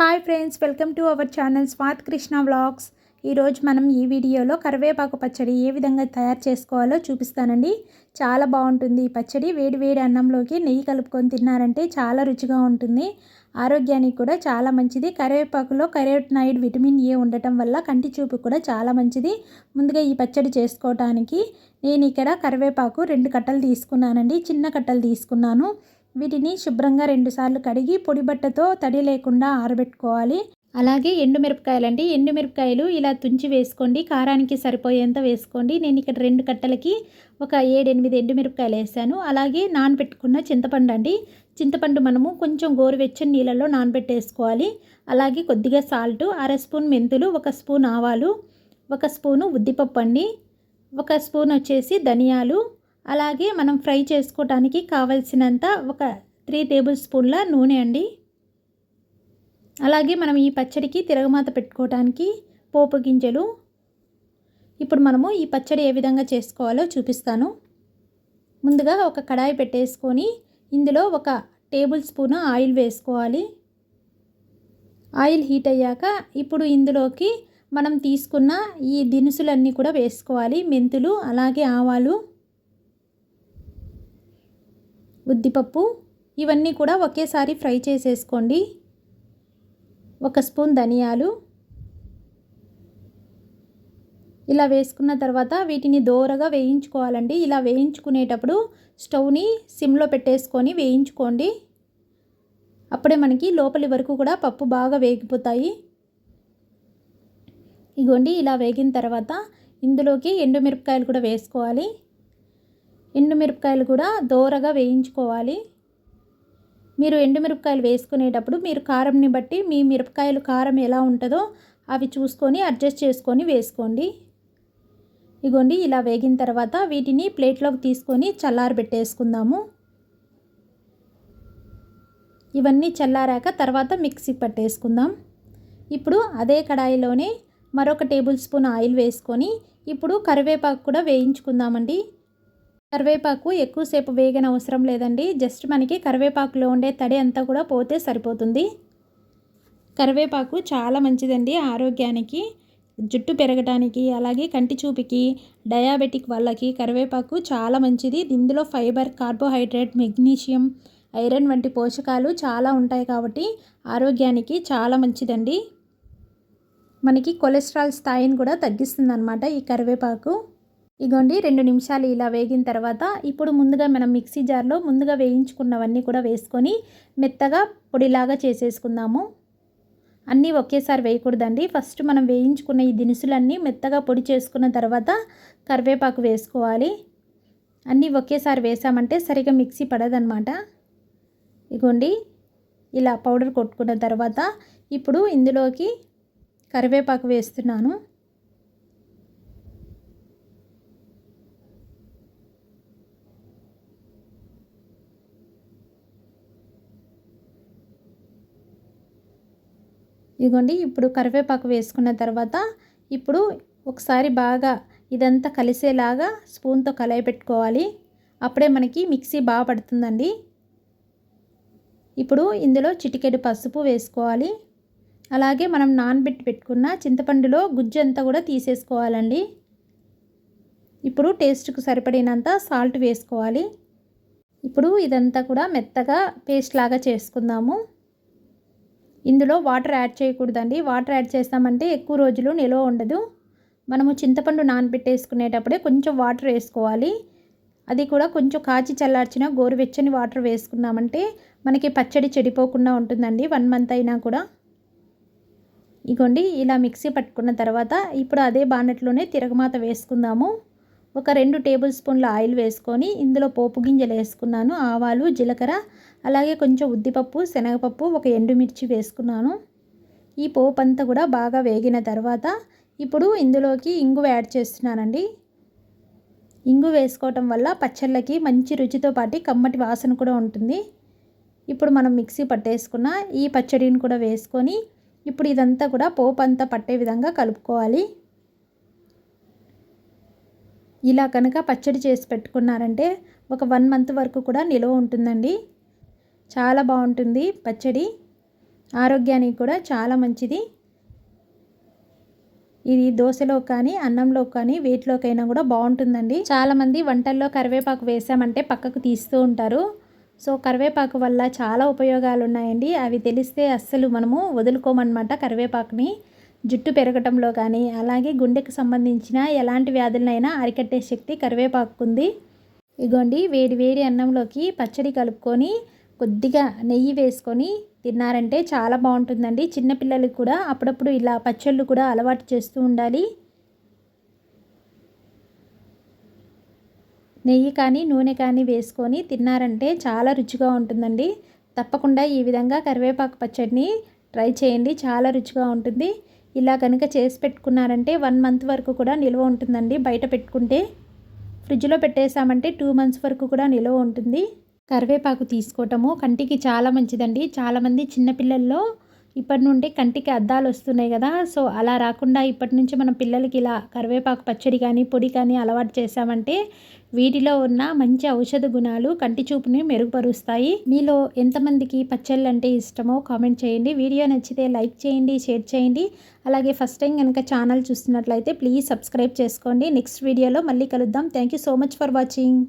Hi friends welcome to our channel Swath Krishna vlogs. ఈరోజు మనం ఈ వీడియోలో కరివేపాకు పచ్చడి ఏ విధంగా తయారు చేసుకోవాలో చూపిస్తానండి. చాలా బాగుంటుంది ఈ పచ్చడి. వేడి వేడి అన్నంలోకి నెయ్యి కలుపుకొని తిన్నారంటే చాలా రుచిగా ఉంటుంది. ఆరోగ్యానికి కూడా చాలా మంచిది. కరివేపాకులో కరేటనాయిడ్ విటమిన్ ఏ ఉండటం వల్ల కంటి చూపు కూడా చాలా మంచిది. ముందుగా ఈ పచ్చడి చేసుకోవటానికి నేను ఇక్కడ కరివేపాకు రెండు కట్టలు తీసుకున్నానండి. చిన్న కట్టలు తీసుకున్నాను. వీటిని శుభ్రంగా రెండుసార్లు కడిగి పొడి బట్టతో తడి లేకుండా ఆరబెట్టుకోవాలి. అలాగే ఎండుమిరపకాయలండి ఎండుమిరపకాయలు ఇలా తుంచి వేసుకోండి. కారానికి సరిపోయేంత వేసుకోండి. నేను ఇక్కడ రెండు కట్టలకి ఒక ఏడెనిమిది ఎండుమిరపకాయలు వేసాను. అలాగే నానబెట్టుకున్న చింతపండు అండి. చింతపండు మనము కొంచెం గోరువెచ్చని నీళ్ళలో నానబెట్టేసుకోవాలి. అలాగే కొద్దిగా సాల్ట్ అర స్పూన్ మెంతులు ఒక స్పూన్ ఆవాలు ఒక స్పూను ఉద్దిపప్పు అండి ఒక స్పూన్ వచ్చేసి ధనియాలు అలాగే మనం ఫ్రై చేసుకోవడానికి కావలసినంత ఒక త్రీ టేబుల్ స్పూన్ల నూనె అండి. అలాగే మనం ఈ పచ్చడికి తిరగమాత పెట్టుకోవడానికి పోపు గింజలు. ఇప్పుడు మనము ఈ పచ్చడి ఏ విధంగా చేసుకోవాలో చూపిస్తాను. ముందుగా ఒక కడాయి పెట్టేసుకొని ఇందులో ఒక టేబుల్ స్పూన్ ఆయిల్ వేసుకోవాలి. ఆయిల్ హీట్ అయ్యాక ఇప్పుడు ఇందులోకి మనం తీసుకున్న ఈ దినుసులన్నీ కూడా వేసుకోవాలి. మెంతులు అలాగే ఆవాలు. ఉద్దిపప్పు ఇవన్నీ కూడా ఒకేసారి ఫ్రై చేసేసుకోండి. ఒక స్పూన్ ధనియాలు. ఇలా వేసుకున్న తర్వాత వీటిని దోరగా వేయించుకోవాలండి. ఇలా వేయించుకునేటప్పుడు స్టవ్ని సిమ్లో పెట్టేసుకొని వేయించుకోండి. అప్పుడే మనకి లోపలి వరకు కూడా పప్పు బాగా వేగిపోతాయి. ఇగోండి ఇలా వేగిన తర్వాత ఇందులోకి ఎండుమిరపకాయలు కూడా వేసుకోవాలి. ఎండుమిరపకాయలు కూడా దోరగా వేయించుకోవాలి. మీరు ఎండుమిరపకాయలు వేసుకునేటప్పుడు మీరు కారంని బట్టి మీ మిరపకాయలు కారం ఎలా ఉంటుందో అవి చూసుకొని అడ్జస్ట్ చేసుకొని వేసుకోండి. ఇగోండి ఇలా వేగిన తర్వాత వీటిని ప్లేట్లోకి తీసుకొని చల్లారి పెట్టేసుకుందాము. ఇవన్నీ చల్లారాక తర్వాత మిక్సీ పట్టేసుకుందాం. ఇప్పుడు అదే కడాయిలోనే మరొక టేబుల్ స్పూన్ ఆయిల్ వేసుకొని ఇప్పుడు కరివేపాకు కూడా వేయించుకుందామండి. కరివేపాకు ఎక్కువసేపు వేగన అవసరం లేదండి. జస్ట్ మనకి కరివేపాకులో ఉండే తడి అంతా కూడా పోతే సరిపోతుంది. కరివేపాకు చాలా మంచిదండి ఆరోగ్యానికి. జుట్టు పెరగటానికి అలాగే కంటి చూపుకి డయాబెటిక్ వాళ్ళకి కరివేపాకు చాలా మంచిది. ఇందులో ఫైబర్ కార్బోహైడ్రేట్ మెగ్నీషియం ఐరన్ వంటి పోషకాలు చాలా ఉంటాయి కాబట్టి ఆరోగ్యానికి చాలా మంచిదండి. మనకి కొలెస్ట్రాల్ స్థాయిని కూడా తగ్గిస్తుంది ఈ కరివేపాకు. ఇగోండి రెండు నిమిషాలు ఇలా వేగిన తర్వాత ఇప్పుడు ముందుగా మనం మిక్సీ జార్లో ముందుగా వేయించుకున్నవన్నీ కూడా వేసుకొని మెత్తగా పొడిలాగా చేసేసుకుందాము. అన్నీ ఒకేసారి వేయకూడదండి. ఫస్ట్ మనం వేయించుకున్న ఈ దినుసులన్నీ మెత్తగా పొడి చేసుకున్న తర్వాత కరివేపాకు వేసుకోవాలి. అన్నీ ఒకేసారి వేసామంటే సరిగా మిక్సీ పడదనమాట ఇగోండి ఇలా పౌడర్ కొట్టుకున్న తర్వాత ఇప్పుడు ఇందులోకి కరివేపాకు వేస్తున్నాను. ఇదిగోండి ఇప్పుడు కరివేపాకు వేసుకున్న తర్వాత ఇప్పుడు ఒకసారి బాగా ఇదంతా కలిసేలాగా స్పూన్తో కలయి పెట్టుకోవాలి. అప్పుడే మనకి మిక్సీ బాగా పడుతుందండి. ఇప్పుడు ఇందులో చిటికెడు పసుపు వేసుకోవాలి. అలాగే మనం నానబెట్టి పెట్టుకున్న చింతపండులో గుజ్జు అంతా కూడా తీసేసుకోవాలండి. ఇప్పుడు టేస్ట్కు సరిపడినంత సాల్ట్ వేసుకోవాలి. ఇప్పుడు ఇదంతా కూడా మెత్తగా పేస్ట్ లాగా చేసుకుందాము. ఇందులో వాటర్ యాడ్ చేయకూడదండి. వాటర్ యాడ్ చేస్తామంటే ఎక్కువ రోజులు నిల్వ ఉండదు. మనము చింతపండు నానబెట్టేసుకునేటప్పుడే కొంచెం వాటర్ వేసుకోవాలి. అది కూడా కొంచెం కాచి చల్లార్చిన గోరువెచ్చని వాటర్ వేసుకున్నామంటే మనకి పచ్చడి చెడిపోకుండా ఉంటుందండి. వన్ మంత్ అయినా కూడా. ఇగోండి ఇలా మిక్సీ పట్టుకున్న తర్వాత ఇప్పుడు అదే బానట్లోనే తిరగమాత వేసుకుందాము. ఒక రెండు టేబుల్ స్పూన్ల ఆయిల్ వేసుకొని ఇందులో పోపు గింజలు వేసుకున్నాను ఆవాలు జీలకర్ర అలాగే కొంచెం ఉద్దిపప్పు శనగపప్పు ఒక ఎండుమిర్చి వేసుకున్నాను. ఈ పోపు అంతా కూడా బాగా వేగిన తర్వాత ఇప్పుడు ఇందులోకి ఇంగు యాడ్ చేస్తున్నానండి. ఇంగు వేసుకోవటం వల్ల పచ్చళ్ళకి మంచి రుచితో పాటు కమ్మటి వాసన కూడా ఉంటుంది. ఇప్పుడు మనం మిక్సీ పట్టేసుకున్న ఈ పచ్చడిని కూడా వేసుకొని ఇప్పుడు ఇదంతా కూడా పోపు అంతా పట్టే విధంగా కలుపుకోవాలి. ఇలా కనుక పచ్చడి చేసి పెట్టుకున్నారంటే ఒక వన్ మంత్ వరకు కూడా నిలువ ఉంటుందండి. చాలా బాగుంటుంది పచ్చడి. ఆరోగ్యానికి కూడా చాలా మంచిది. ఇది దోశలో కానీ అన్నంలో కానీ వేటిలోకైనా కూడా బాగుంటుందండి. చాలామంది వంటల్లో కరివేపాకు వేసామంటే పక్కకు తీస్తూ ఉంటారు. సో కరివేపాకు వల్ల చాలా ఉపయోగాలు ఉన్నాయండి అవి తెలిస్తే అస్సలు మనము వదులుకోమన్నమాట కరివేపాకుని. జుట్టు పెరగటంలో కానీ అలాగే గుండెకు సంబంధించిన ఎలాంటి వ్యాధులనైనా అరికట్టే శక్తి కరివేపాకు ఉంది ఇగోండి వేడి వేడి అన్నంలోకి పచ్చడి కలుపుకొని కొద్దిగా నెయ్యి వేసుకొని తిన్నారంటే చాలా బాగుంటుందండి. చిన్నపిల్లలకు కూడా అప్పుడప్పుడు ఇలా పచ్చళ్ళు కూడా అలవాటు చేస్తూ ఉండాలి. నెయ్యి కానీ నూనె కానీ వేసుకొని తిన్నారంటే చాలా రుచిగా ఉంటుందండి. తప్పకుండా ఈ విధంగా కరివేపాకు పచ్చడిని ట్రై చేయండి. చాలా రుచిగా ఉంటుంది. ఇలా కనుక చేసి పెట్టుకున్నారంటే వన్ మంత్ వరకు కూడా నిల్వ ఉంటుందండి. బయట పెట్టుకుంటే ఫ్రిడ్జ్లో పెట్టేసామంటే టూ మంత్స్ వరకు కూడా నిల్వ ఉంటుంది. కరివేపాకు తీసుకోవటము కంటికి చాలా మంచిదండి. చాలామంది చిన్నపిల్లల్లో ఇప్పటి నుండి కంటికి అద్దాలు వస్తున్నాయి కదా. సో అలా రాకుండా ఇప్పటి నుంచి మన పిల్లలకి ఇలా కరివేపాకు పచ్చడి కానీ పొడి కానీ అలవాటు చేసామంటే వీటిలో ఉన్న మంచి ఔషధ గుణాలు కంటి చూపుని మెరుగుపరుస్తాయి. మీలో ఎంతమందికి పచ్చళ్ళు అంటే ఇష్టమో కామెంట్ చేయండి. వీడియో నచ్చితే లైక్ చేయండి షేర్ చేయండి. అలాగే ఫస్ట్ టైం కనుక ఛానల్ చూస్తున్నట్లయితే ప్లీజ్ సబ్స్క్రైబ్ చేసుకోండి. నెక్స్ట్ వీడియోలో మళ్ళీ కలుద్దాం. Thank you so much for watching.